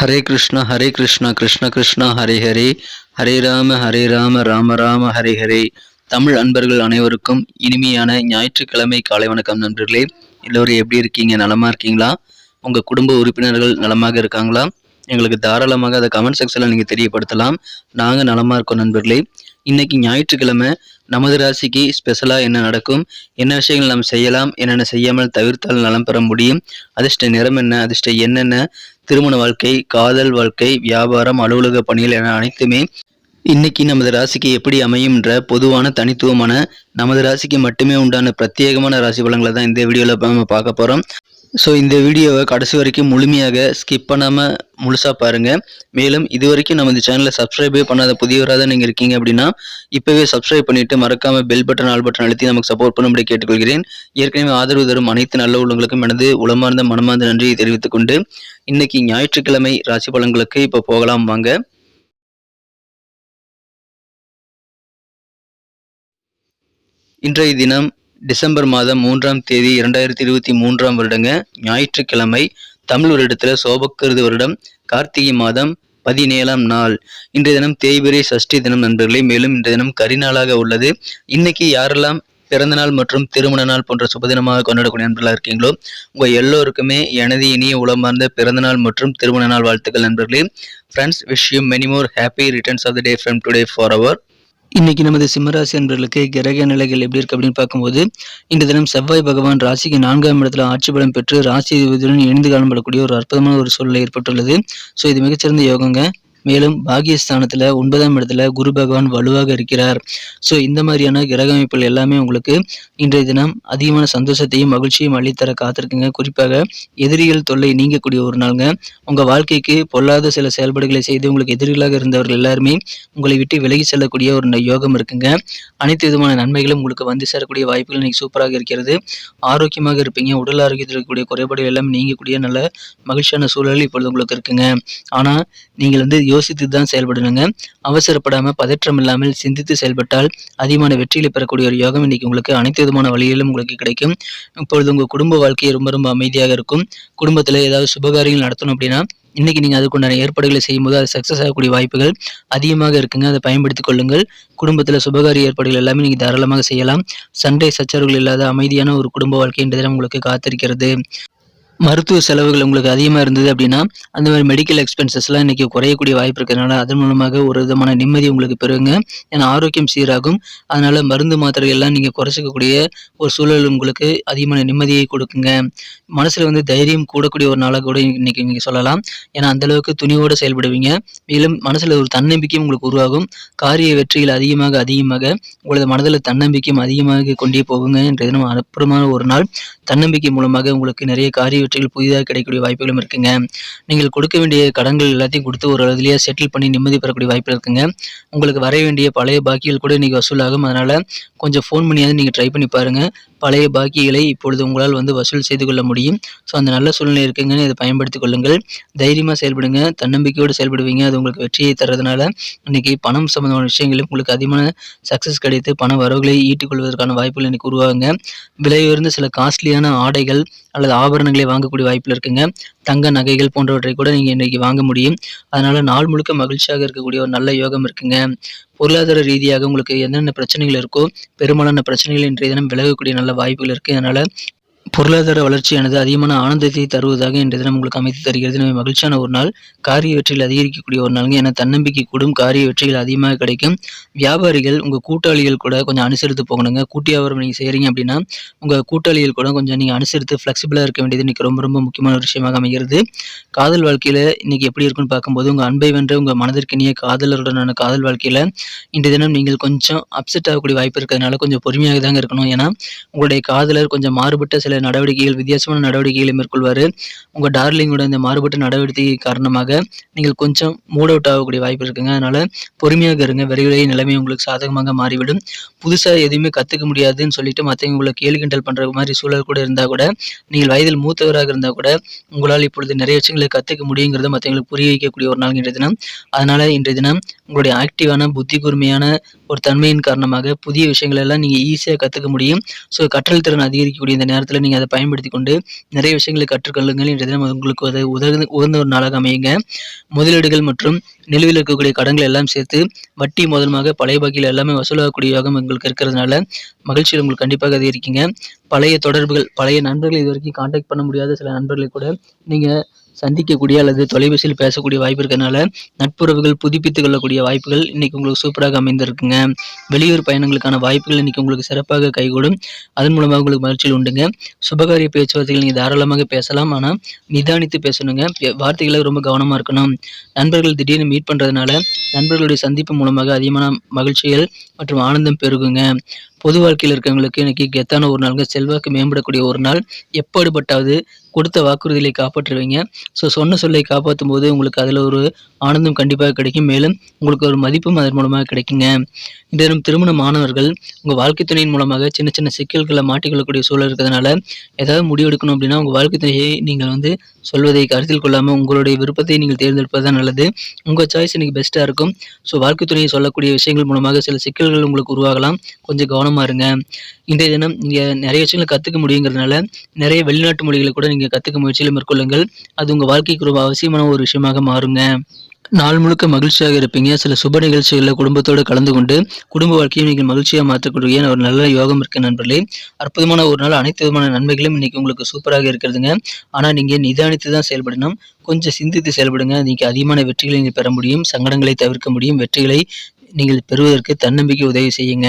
ஹரே கிருஷ்ணா ஹரே கிருஷ்ணா கிருஷ்ண கிருஷ்ணா ஹரே ஹரே. ஹரே ராம ஹரே ராம ராம ராம ஹரே ஹரே. தமிழ் அன்பர்கள் அனைவருக்கும் இனிமையான ஞாயிற்றுக்கிழமை காலை வணக்கம் நண்பர்களே. எல்லோரும் எப்படி இருக்கீங்க? நலமா இருக்கீங்களா? உங்க குடும்ப உறுப்பினர்கள் நலமாக இருக்காங்களா? எங்களுக்கு தாராளமாக அதை கமெண்ட் செக்ஷனில் நீங்கள் தெரியப்படுத்தலாம். நாங்கள் நலமாக இருக்கோம் நண்பர்களே. இன்னைக்கு ஞாயிற்றுக்கிழமை நமது ராசிக்கு ஸ்பெஷலாக என்ன நடக்கும்? என்ன விஷயங்கள் நாம் செய்யலாம்? என்னென்ன செய்யாமல் தவிர்த்தால் நலம் பெற முடியும்? அதிர்ஷ்ட நிறம் என்ன? அதிர்ஷ்ட என்னென்ன திருமண வாழ்க்கை காதல் வாழ்க்கை வியாபாரம் அலுவலக பணிகள் என அனைத்துமே இன்னைக்கு நமது ராசிக்கு எப்படி அமையும்ன்ற பொதுவான தனித்துவமான நமது ராசிக்கு மட்டுமே உண்டான பிரத்யேகமான ராசி பலன்களை தான் இந்த வீடியோவில் நம்ம பார்க்க போகிறோம் ஸோ இந்த வீடியோவை கடைசி வரைக்கும் முழுமையாக ஸ்கிப் பண்ணாமல் முழுசாக பாருங்கள் மேலும் இது வரைக்கும் நம்ம இந்த சேனலை சப்ஸ்கிரைபே பண்ணாத புதியவராக தான் நீங்கள் இருக்கீங்க அப்படின்னா இப்போவே சப்ஸ்கிரைப் பண்ணிவிட்டு மறக்காமல் பெல் பட்டன் ஆல் பட்டன் அழுத்தி நமக்கு சப்போர்ட் பண்ணும்படி கேட்டுக்கொள்கிறேன். ஏற்கனவே ஆதரவு தரும் அனைத்து நல்ல உள்ளங்களுக்கும் எனது உளமார்ந்த மனமார்ந்த நன்றியை தெரிவித்துக் கொண்டு இன்றைக்கி ஞாயிற்றுக்கிழமை ராசி பலன்களுக்கு இப்போ போகலாம் வாங்க. இன்றைய தினம் டிசம்பர் மாதம் மூன்றாம் தேதி இரண்டாயிரத்தி இருபத்தி மூன்றாம் வருடங்க ஞாயிற்றுக்கிழமை தமிழ் வருடத்தில் சோபக்கிருது வருடம் கார்த்திகை மாதம் பதினேழாம் நாள். இன்றைய தினம் தேய்பிரை சஷ்டி தினம் நண்பர்களே மேலும் இன்றைய தினம் கரிநாளாக உள்ளது. இன்னைக்கு யாரெல்லாம் பிறந்த நாள் மற்றும் திருமண நாள் போன்ற சுபதினமாக கொண்டாடக்கூடிய நண்பர்களாக இருக்கீங்களோ உங்கள் எல்லோருக்குமே எனது இனிய உளமார்ந்த பிறந்த நாள் மற்றும் திருமண நாள் வாழ்த்துக்கள் நண்பர்களே. Friends wish you many more happy returns of the day from today for our இன்னைக்கு நமது சிம்மராசி அன்பர்களுக்கு கிரக நிலைகள் எப்படி இருக்கு அப்படின்னு பார்க்கும்போது இந்த தினம் செவ்வாய் பகவான் ராசிக்கு நான்காம் இடத்துல ஆட்சி பலம் பெற்று ராசி அதிபதியுடன் இணைந்து காணப்படக்கூடிய ஒரு அற்புதமான ஒரு சூழ்நிலை ஏற்பட்டுள்ளது. ஸோ இது மிகச்சிறந்த யோகங்க. மேலும் பாகியஸ்தானத்துல ஒன்பதாம் இடத்துல குரு பகவான் வலுவாக இருக்கிறார். ஸோ இந்த மாதிரியான கிரக அமைப்புகள் எல்லாமே உங்களுக்கு இன்றைய தினம் அதிகமான சந்தோஷத்தையும் மகிழ்ச்சியும் அள்ளித்தர காத்திருக்குங்க. குறிப்பாக எதிரிகள் தொல்லை நீங்கக்கூடிய ஒரு நாளுங்க. உங்க வாழ்க்கைக்கு பொல்லாத சில செயல்பாடுகளை செய்து உங்களுக்கு எதிரிகளாக இருந்தவர்கள் எல்லாருமே உங்களை விட்டு விலகி செல்லக்கூடிய ஒரு ந- யோகம் இருக்குங்க. அனைத்து விதமான நன்மைகளும் உங்களுக்கு வந்து சேரக்கூடிய வாய்ப்புகள் இன்னைக்கு சூப்பராக இருக்கிறது. ஆரோக்கியமாக இருப்பீங்க. உடல் ஆரோக்கியத்தில் இருக்கக்கூடிய குறைபாடுகள் எல்லாம் நீங்கக்கூடிய நல்ல மகிழ்ச்சியான சூழல் இப்பொழுது உங்களுக்கு இருக்குங்க. ஆனா நீங்கள் வந்து யோசித்து தான் செயல்படணுங்க. அவசரப்படாமல் பதற்றம் இல்லாமல் சிந்தித்து செயல்பட்டால் அதிகமான வெற்றிகளை பெறக்கூடிய ஒரு யோகம் இன்னைக்கு உங்களுக்கு அனைத்து விதமான வழிகளிலும் உங்களுக்கு கிடைக்கும். இப்பொழுது உங்கள் குடும்ப வாழ்க்கையை ரொம்ப ரொம்ப அமைதியாக இருக்கும். குடும்பத்தில் ஏதாவது சுபகாரியங்கள் நடத்தணும் அப்படின்னா இன்னைக்கு நீங்கள் அதுக்குண்டான ஏற்பாடுகளை செய்யும்போது அது சக்சஸ் ஆகக்கூடிய வாய்ப்புகள் அதிகமாக இருக்குங்க. அதை பயன்படுத்திக் கொள்ளுங்கள். குடும்பத்தில் சுபகாரிய ஏற்பாடுகள் எல்லாமே நீங்கள் தாராளமாக செய்யலாம். சண்டை சச்சரவுகள் இல்லாத அமைதியான ஒரு குடும்ப வாழ்க்கை என்ற தினம் உங்களுக்கு காத்திருக்கிறது. மருத்துவ செலவுகள் உங்களுக்கு அதிகமாக இருந்தது அப்படின்னா அந்த மாதிரி மெடிக்கல் எக்ஸ்பென்சஸ்லாம் இன்றைக்கி குறையக்கூடிய வாய்ப்பு இருக்கிறதுனால அதன் மூலமாக ஒரு விதமான நிம்மதி உங்களுக்கு பெறுங்க. ஏன்னா ஆரோக்கியம் சீராகும். அதனால் மருந்து மாத்திரைகள்லாம் நீங்கள் குறைச்சிக்கக்கூடிய ஒரு சூழல் உங்களுக்கு அதிகமான நிம்மதியை கொடுக்குங்க. மனசில் வந்து தைரியம் கூடக்கூடிய ஒரு நாளாக கூட இன்றைக்கி நீங்கள் சொல்லலாம். ஏன்னா அந்த அளவுக்கு துணிவோடு செயல்படுவீங்க. மேலும் மனசில் ஒரு தன்னம்பிக்கையும் உங்களுக்கு உருவாகும். காரிய வெற்றிகள் அதிகமாக அதிகமாக உங்களது மனதில் தன்னம்பிக்கையும் அதிகமாக கொண்டே போகுங்க. என்ற தினம் அற்புதமான ஒரு நாள். தன்னம்பிக்கை மூலமாக உங்களுக்கு நிறைய காரிய வெற்றிகள் புதிதாக கிடைக்கக்கூடிய வாய்ப்புகளும் இருக்குங்க. நீங்கள் கொடுக்க வேண்டிய கடன்கள் எல்லாத்தையும் கொடுத்து ஒரு இதுலேயே செட்டில் பண்ணி நிம்மதி பெறக்கூடிய வாய்ப்பு இருக்குங்க. உங்களுக்கு வர வேண்டிய பழைய பாக்கிகள் கூட இன்னைக்கு வசூலாகும். அதனால் கொஞ்சம் ஃபோன் பண்ணியாவது நீங்கள் ட்ரை பண்ணி பாருங்கள் பழைய பாக்கிகளை இப்பொழுது உங்களால் வந்து வசூல் செய்து கொள்ள முடியும். ஸோ அந்த நல்ல சூழ்நிலை இருக்குங்கன்னு இதை பயன்படுத்திக் கொள்ளுங்கள். தைரியமாக செயல்படுங்க. தன்னம்பிக்கையோடு செயல்படுவீங்க. அது உங்களுக்கு வெற்றியை தர்றதுனால இன்னைக்கு பணம் சம்பந்தமான விஷயங்களும் உங்களுக்கு அதிகமான சக்ஸஸ் கிடைத்து பண வரவுகளை ஈட்டிக் கொள்வதற்கான வாய்ப்புகள் இன்னைக்கு உருவாகுங்க. விலை உயர்ந்த சில காஸ்ட்லியான ஆடைகள் அல்லது ஆபரணங்களை வாங்கக்கூடிய வாய்ப்பில் இருக்குங்க. தங்க நகைகள் போன்றவற்றை கூட நீங்கள் இன்னைக்கு வாங்க முடியும். அதனால நாள் முழுக்க மகிழ்ச்சியாக இருக்கக்கூடிய ஒரு நல்ல யோகம் இருக்குங்க. பொருளாதார ரீதியாக உங்களுக்கு என்னென்ன பிரச்சனைகள் இருக்கோ பெரும்பாலான பிரச்சனைகள் இன்றைய தினம் விலகக்கூடிய நல்ல வாய்ப்புகள் இருக்குது அதனால பொருளாதார வளர்ச்சியானது அதிகமான ஆனந்தத்தை தருவதாக இன்றைய தினம் உங்களுக்கு அமைத்து தருகிறது. எனவே மகிழ்ச்சியான ஒரு நாள். காரிய வெற்றிகள் அதிகரிக்கக்கூடிய ஒரு நாளுங்க. ஏன்னா தன்னம்பிக்கை கூடும். காரிய வெற்றிகள் அதிகமாக கிடைக்கும். வியாபாரிகள் உங்கள் கூட்டாளிகள் கூட கொஞ்சம் அனுசரித்து போகணுங்க. கூட்டி வியாபாரம் நீங்கள் செய்கிறீங்க அப்படின்னா உங்கள் கூட்டாளிகள் கூட கொஞ்சம் நீங்கள் அனுசரித்து ஃப்ளெக்சிபிளாக இருக்க வேண்டியது இன்னைக்கு ரொம்ப ரொம்ப முக்கியமான ஒரு விஷயமாக அமைகிறது. காதல் வாழ்க்கையில் இன்னைக்கு எப்படி இருக்குன்னு பார்க்கும்போது உங்கள் அன்பை வென்ற உங்கள் மனதிற்கினிய காதலருடனான காதல் வாழ்க்கையில் இன்றைய தினம் நீங்கள் கொஞ்சம் அப்செட் ஆகக்கூடிய வாய்ப்பு இருக்கிறதுனால கொஞ்சம் பொறுமையாக தாங்க இருக்கணும். ஏன்னா உங்களுடைய காதலர் கொஞ்சம் மாறுபட்ட சில நடவடிக்கைகள் வித்தியாசமான நடவடிக்கைகளை மேற்கொள்வார். உங்கள் டார்லிங்கோட இந்த மாறுபட்ட நடவடிக்கை காரணமாக நீங்கள் கொஞ்சம் மூட் அவுட் ஆகக்கூடிய வாய்ப்பு இருக்குங்க. அதனால பொறுமையாக இருங்க. விரைவிலேயே நிலைமை உங்களுக்கு சாதகமாக மாறிவிடும். புதுசாக எதுவுமே கற்றுக்க முடியாதுன்னு சொல்லிட்டு மற்றவங்க உங்களை கேலி கிண்டல் பண்ணுற மாதிரி சூழல் கூட இருந்தால் கூட நீங்கள் வயதில் மூத்தவராக இருந்தால் கூட உங்களால் இப்பொழுது நிறைய விஷயங்களை கற்றுக்க முடியுங்கிறத மற்றவங்களுக்கு புரிய வைக்கக்கூடிய ஒரு நாள் இன்றைய தினம். அதனால இன்றைய தினம் உங்களுடைய ஆக்டிவான புத்தி கூர்மையான ஒரு தன்மையின் காரணமாக புதிய விஷயங்களெல்லாம் நீங்கள் ஈஸியாக கற்றுக்க முடியும். ஸோ கற்றல் திறன் அதிகரிக்கக்கூடிய இந்த நேரத்தில் நீங்கள் அதை பயன்படுத்தி கொண்டு நிறைய விஷயங்களை கற்றுக்கொள்ளுங்கள் இன்றைய தினம் உங்களுக்கு அதை உதவி உகந்த ஒரு நாளாக அமையுங்க. முதலீடுகள் மற்றும் நிலுவையில் இருக்கக்கூடிய கடன்கள் எல்லாம் சேர்த்து வட்டி முதலமாக பழைய பாக்கியில் எல்லாமே வசூலாகக்கூடிய யோகம் உங்களுக்கு இருக்கிறதுனால மகிழ்ச்சியில் உங்களுக்கு கண்டிப்பாக அதிகரிக்குங்க. பழைய தொடர்புகள் பழைய நண்பர்கள் இது வரைக்கும் காண்டாக்ட் பண்ண முடியாத சில நண்பர்களை கூட நீங்கள் சந்திக்கக்கூடிய அல்லது தொலைபேசியில் பேசக்கூடிய வாய்ப்பு இருக்கிறதுனால நட்புறவுகள் புதுப்பித்துக் கொள்ளக்கூடிய வாய்ப்புகள் இன்னைக்கு உங்களுக்கு சூப்பராக அமைந்திருக்குங்க. வெளியூர் பயணங்களுக்கான வாய்ப்புகள் இன்னைக்கு உங்களுக்கு சிறப்பாக கைகூடும். அதன் மூலமாக உங்களுக்கு மகிழ்ச்சியில் உண்டுங்க. சுபகாரிய பேச்சுவார்த்தைகள் நீங்கள் தாராளமாக பேசலாம். ஆனால் நிதானித்து பேசணுங்க. வார்த்தைகளை ரொம்ப கவனமாக இருக்கணும். நண்பர்கள் திடீர்னு மீட் பண்ணுறதுனால நண்பர்களுடைய சந்திப்பு மூலமாக அதிகமான மகிழ்ச்சிகள் மற்றும் ஆனந்தம் பெருகுங்க. பொது வாழ்க்கையில் இருக்கிறவங்களுக்கு இன்னைக்கு கெத்தான ஒரு நாளுங்க. செல்வாக்கு மேம்படக்கூடிய ஒரு நாள். எப்படிப்பட்டாவது கொடுத்த வாக்குறுதிகளை காப்பாற்றுவீங்க. ஸோ சொன்ன சொல்லை காப்பாற்றும் போது உங்களுக்கு அதில் ஒரு ஆனந்தம் கண்டிப்பாக கிடைக்கும். மேலும் உங்களுக்கு ஒரு மதிப்பும் அதன் மூலமாக கிடைக்குங்க. இந்த தினம் திருமண மாணவர்கள் உங்கள் வாழ்க்கை துணையின் மூலமாக சின்ன சின்ன சிக்கல்களை மாட்டிக்கொள்ளக்கூடிய சூழல் இருக்கிறதுனால ஏதாவது முடிவெடுக்கணும் அப்படின்னா உங்கள் வாழ்க்கை துணையை நீங்கள் வந்து சொல்வதை கருத்தில் கொள்ளாமல் உங்களுடைய விருப்பத்தை நீங்கள் தேர்ந்தெடுப்பது தான் நல்லது. உங்கள் சாய்ஸ் இன்றைக்கி பெஸ்ட்டாக இருக்கும். ஸோ வாழ்க்கை துணையை சொல்லக்கூடிய விஷயங்கள் மூலமாக சில சிக்கல்கள் உங்களுக்கு உருவாகலாம். கொஞ்சம் கவனமாக இருங்க. இன்றைய தினம் நீங்கள் நிறைய விஷயங்களை கற்றுக்க முடியுங்கிறதுனால நிறைய வெளிநாட்டு மொழிகளை கூட நீங்கள் நீங்கள் கற்றுக்க முயற்சியில் மேற்கொள்ளுங்கள். அது உங்கள் வாழ்க்கைக்கு ரொம்ப அவசியமான ஒரு விஷயமாக மாறுங்க. நாள் முழுக்க மகிழ்ச்சியாக இருப்பீங்க. சில சுப நிகழ்ச்சிகளில் குடும்பத்தோடு கலந்து கொண்டு குடும்ப வாழ்க்கையை நீங்கள் மகிழ்ச்சியாக மாற்றக்கூடிய ஒரு நல்ல யோகம் இருக்க நண்பர்களே. அற்புதமான ஒரு நாள். அனைத்து விதமான நன்மைகளும் இன்னைக்கு உங்களுக்கு சூப்பராக இருக்கிறதுங்க. ஆனால் நீங்கள் நிதானித்து தான் செயல்படணும். கொஞ்சம் சிந்தித்து செயல்படுங்க. நீங்கள் அதிகமான வெற்றிகளை நீங்கள் பெற முடியும். சங்கடங்களை தவிர்க்க முடியும். வெற்றிகளை நீங்கள் பெறுவதற்கு தன்னம்பிக்கை உதவி செய்யுங்க.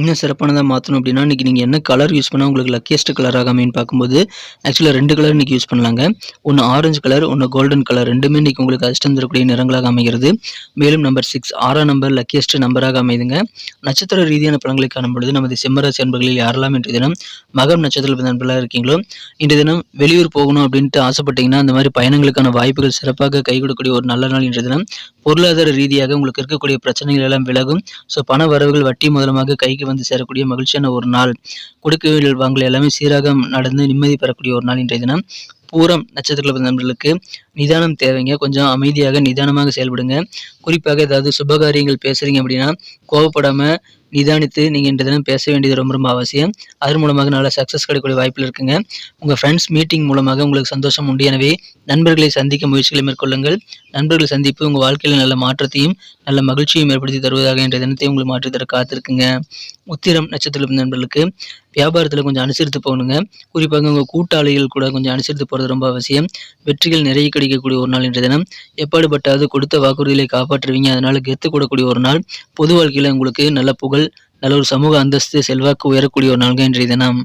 இன்னும் சிறப்பானதாக மாற்றணும் அப்படின்னா இன்றைக்கி நீங்கள் என்ன கலர் யூஸ் பண்ணால் உங்களுக்கு லக்கியஸ்ட் கலராக அமைன்னு பார்க்கும்போது ஆக்சுவலாக ரெண்டு கலர் இன்னைக்கு யூஸ் பண்ணலாங்க. ஒன்று ஆரஞ்சு கலர் ஒன்று கோல்டன் கலர் ரெண்டுமே இன்னைக்கு உங்களுக்கு அதிர்ஷ்டம் தரக்கூடிய நிறங்களாக அமைகிறது. மேலும் நம்பர் சிக்ஸ் ஆறாம் நம்பர் லக்கியஸ்ட் நம்பராக அமைதுங்க. நட்சத்திர ரீதியான பலன்களை காணும் பொழுது நமது சிம்மராசி அன்பர்களில் யாரெல்லாம் இன்றைய தினம் மகம் நட்சத்திர நண்பர்களாக இருக்கீங்களோ இன்றைய தினம் வெளியூர் போகணும் அப்படின்ட்டு ஆசைப்பட்டீங்கன்னா அந்த மாதிரி பயணங்களுக்கான வாய்ப்புகள் சிறப்பாக கை கொடுக்கக்கூடிய ஒரு நல்ல நாள் இன்றைய தினம். பொருளாதார ரீதியாக உங்களுக்கு இருக்கக்கூடிய பிரச்சனைகள் எல்லாம் விலகும். ஸோ பண வரவுகள் வட்டி மூலமாக கைக்கு வந்து சேரக்கூடிய மகிழ்ச்சியான ஒரு நாள். கொடுக்கல் வாங்கல் எல்லாமே சீராக நடந்து நிம்மதி பெறக்கூடிய ஒரு நாள் இன்றைய தினம். பூரம் நட்சத்திர நிதானம் தேவைங்க. கொஞ்சம் அமைதியாக நிதானமாக செயல்படுங்க. குறிப்பாக ஏதாவது சுபகாரியங்கள் பேசுறீங்க அப்படின்னா கோவப்படாமல் நிதானித்து நீங்கள் இன்றைய தினம் பேச வேண்டியது ரொம்ப ரொம்ப அவசியம். அதன் மூலமாக நல்ல சக்ஸஸ் கிடைக்கக்கூடிய வாய்ப்பில் இருக்குங்க. உங்கள் ஃப்ரெண்ட்ஸ் மீட்டிங் மூலமாக உங்களுக்கு சந்தோஷம் உண்டு. எனவே நண்பர்களை சந்திக்க முயற்சிகளை மேற்கொள்ளுங்கள். நண்பர்கள் சந்திப்பு உங்கள் வாழ்க்கையில் நல்ல மாற்றத்தையும் நல்ல மகிழ்ச்சியும் ஏற்படுத்தி தருவதாக என்ற தினத்தை உங்களுக்கு மாற்றி தர காத்திருக்குங்க. உத்திரம் நட்சத்திரம் நண்பர்களுக்கு வியாபாரத்தில் கொஞ்சம் அனுசரித்து போகணுங்க. குறிப்பாக உங்கள் கூட்டாளிகள் கூட கொஞ்சம் அனுசரித்து போகிறது ரொம்ப அவசியம். வெற்றிகள் நிறைய கிடைக்கக்கூடிய ஒரு நாள் இன்றைய தினம். எப்பாடுபட்டாவது கொடுத்த வாக்குறுதிகளை காப்பாற்றுவீங்க. அதனால கெத்து கூடக்கூடிய ஒரு நாள். பொது வாழ்க்கையில் உங்களுக்கு நல்ல புகழ் நல்ல ஒரு சமூக அந்தஸ்து செல்வாக்கு உயரக்கூடிய ஒரு நாள்கள் இன்றைய தினம்.